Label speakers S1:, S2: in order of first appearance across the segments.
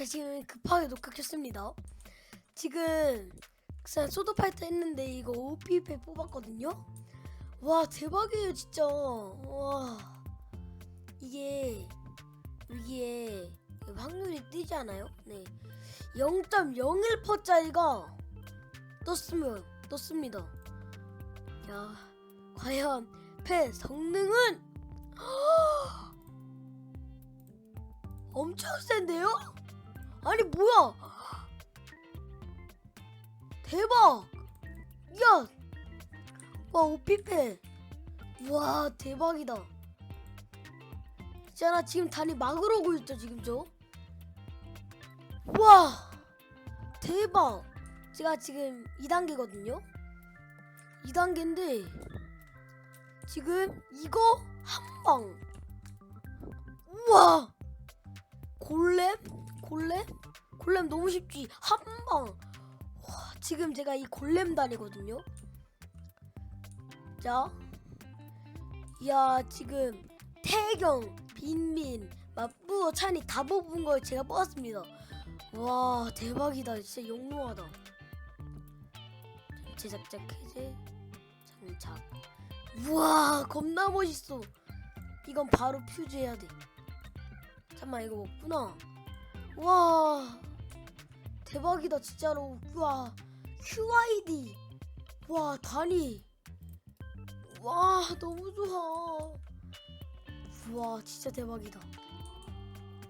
S1: 자 지금 급하게 녹화 켰습니다. 지금 그냥 소드파이터 했는데 이거 OPP 뽑았거든요. 와 대박이에요 진짜. 와 이게 여기에 확률이 뜨지 않아요? 네. 0.01%짜리가 떴으면 떴습니다. 야 과연 패 성능은 엄청 센데요? 아니 뭐야? 대박! 야! 와 오피페 와 대박이다 있잖아 지금 단이 막 오르고 있죠 지금 저? 와 대박 제가 지금 2단계거든요 2단계인데 지금 이거 한 방 우와 골렘? 골렘? 골렘 너무 쉽지 한 방 와 지금 제가 이 골렘 단이거든요 자, 야 지금 태경, 빈민, 맞부어, 찬이 다 뽑은 걸 제가 뽑았습니다. 와 대박이다, 진짜 영롱하다. 제작자 해제, 장착. 우와 겁나 멋있어. 이건 바로 퓨즈해야 돼. 잠만 이거 없구나. 와. 대박이다 진짜로. 와. QID. 와 단위. 와 너무 좋아. 우와 진짜 대박이다.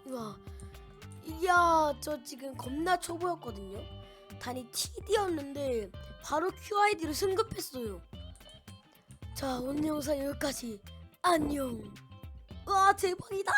S1: 우와. 이야 저 지금 겁나 초보였거든요? 단이 TD였는데 바로 QID로 승급했어요. 자 오늘 영상 여기까지. 안녕. 와 대박이다